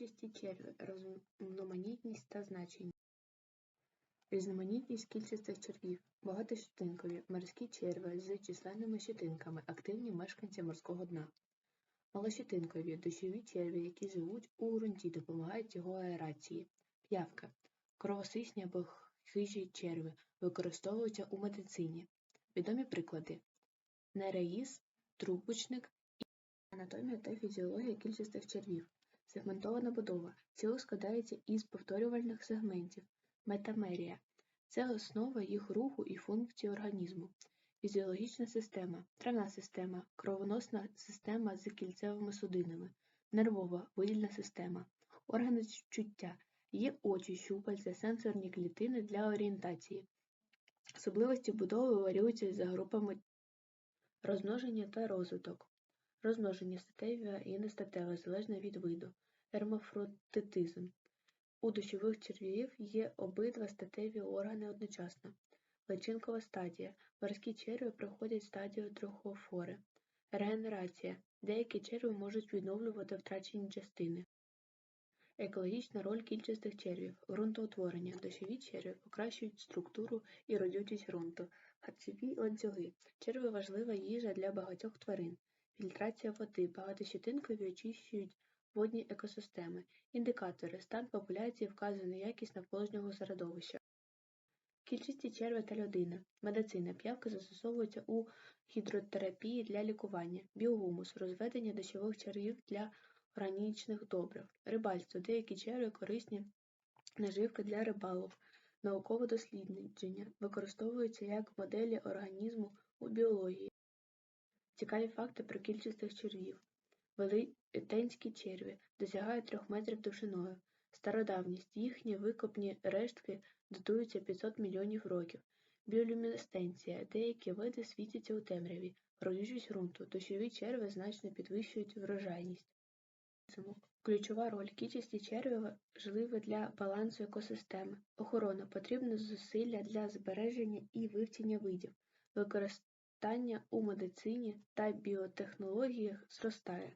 Кільчасті черви, різноманітність та значення. Різноманітність кільчастих червів. Багатощетинкові, морські черви з численними щетинками, активні мешканці морського дна. Малощетинкові, дощові черві, які живуть у ґрунті, допомагають його аерації. П'явка. Кровосисні або хижі черви використовуються у медицині. Відомі приклади. Нереїс, трубочник і анатомія та фізіологія кільчастих червів. Сегментована будова. Тіло складається із повторювальних сегментів. Метамерія – це основа їх руху і функцій організму. Фізіологічна система, травна система, кровоносна система з кільцевими судинами, нервова, видільна система, органи чуття, є очі, щупальця, сенсорні клітини для орієнтації. Особливості будови варіюються за групами розмноження та розвиток. Розмноження статеве і нестатеве залежно від виду. Гермафродитизм. У дощових черв'яків є обидва статеві органи одночасно. Личинкова стадія. Морські черві проходять стадію трохофори. Регенерація. Деякі черви можуть відновлювати втрачені частини. Екологічна роль кільчастих червів. Ґрунтоутворення. Дощові черві покращують структуру і родючість ґрунту. Харчові ланцюги. Черви важлива їжа для багатьох тварин. Фільтрація води. Багатощетинкові очищують водні екосистеми. Індикатори. Стан популяції вказує на якість навколишнього середовища. Кільчасті черви та людина. Медицина. П'явки застосовуються у гідротерапії для лікування. Біогумус. Розведення дощових червів для органічних добрив. Рибальство. Деякі черви корисні наживки для рибалок. Наукове дослідження. Використовуються як моделі організму у біології. Цікаві факти про кільчастих червів. Велетенські черві досягають 3 метрів довжиною. Стародавність. Їхні викопні рештки датуються 500 мільйонів років. Біолюмінесценція. Деякі види світяться у темряві. Родючість ґрунту. Дощові черви значно підвищують врожайність. Ключова роль. Кічасті черві важливі для балансу екосистеми. Охорона. Потрібне зусилля для збереження і вивчення видів. Використання у медицині та біотехнологіях зростає.